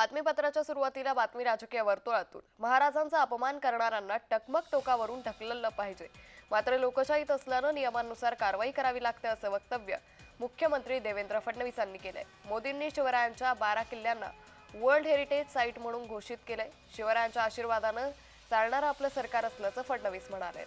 बातमीपत्राच्या सुरुवातीला बातमी राजकीय वर्तुळातून. महाराजांचा अपमान करणाऱ्यांना टकमक टोकावरून ढकललं पाहिजे. मात्र लोकशाहीत असल्यानं नियमांनुसार कारवाई करावी लागते असं वक्तव्य मुख्यमंत्री देवेंद्र फडणवीस यांनी केलंय. मोदींनी शिवरायांच्या बारा किल्ल्यांना वर्ल्ड हेरिटेज साईट म्हणून घोषित केलंय. शिवरायांच्या आशीर्वादानं चालणारं आपलं सरकार असल्याचं फडणवीस म्हणाले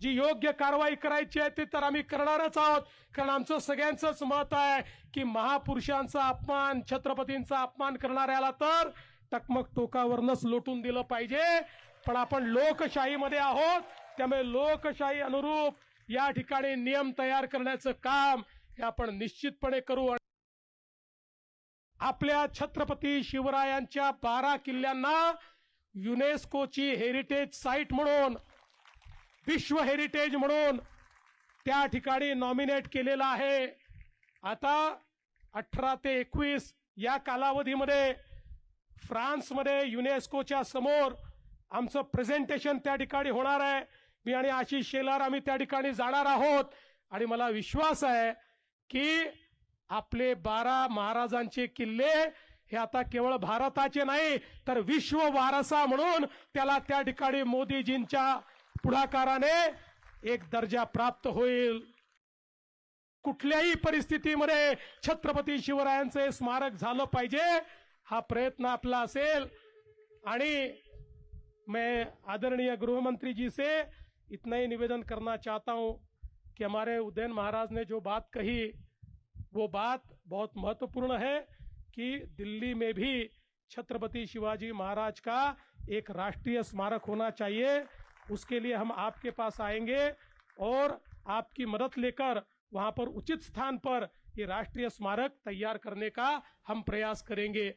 जी योग्य कारवाई करायची आहे ती तर आम्ही करणारच आहोत. कारण आमचं सगळ्यांचंच मत आहे की महापुरुषांचा अपमान छत्रपतींचा अपमान करणाऱ्याला तर टकमक टोकावरनच लोटून दिलं पाहिजे. पण आपण लोकशाहीमध्ये आहोत त्यामुळे लोकशाही अनुरूप या ठिकाणी नियम तयार करण्याचं काम हे आपण निश्चितपणे करू. आपल्या छत्रपती शिवरायांच्या बारा किल्ल्यांना युनेस्कोची हेरिटेज साईट म्हणून विश्व हेरिटेज म्हणून त्या ठिकाणी नॉमिनेट केलेलं आहे. आता अठरा ते एकवीस या कालावधीमध्ये फ्रान्समध्ये युनेस्कोच्या समोर आमचं प्रेझेंटेशन त्या ठिकाणी होणार आहे. मी आणि आशिष शेलार आम्ही त्या ठिकाणी जाणार आहोत. आणि मला विश्वास आहे की आपले बारा महाराजांचे किल्ले हे आता केवळ भारताचे नाही तर विश्व वारसा म्हणून त्याला त्या ठिकाणी मोदीजींच्या पुढाकाराने एक दर्जा प्राप्त होईल. कुठल्याही परिस्थितीमध्ये छत्रपती शिवरायांचे स्मारक झालं हा प्रयत्न आपला असेल. आणि मैं आदरणीय गृहमंत्री जी से इतना ही निवेदन करना चाहता हूँ कि हमारे उदयन महाराज ने जो बात कही, वो बात बहुत महत्वपूर्ण है कि दिल्ली में भी छत्रपति शिवाजी महाराज का एक राष्ट्रीय स्मारक होना चाहिए। उसके लिए हम आपके पास आएंगे और आपकी मदद लेकर वहां पर उचित स्थान पर ये राष्ट्रीय स्मारक तैयार करने का हम प्रयास करेंगे।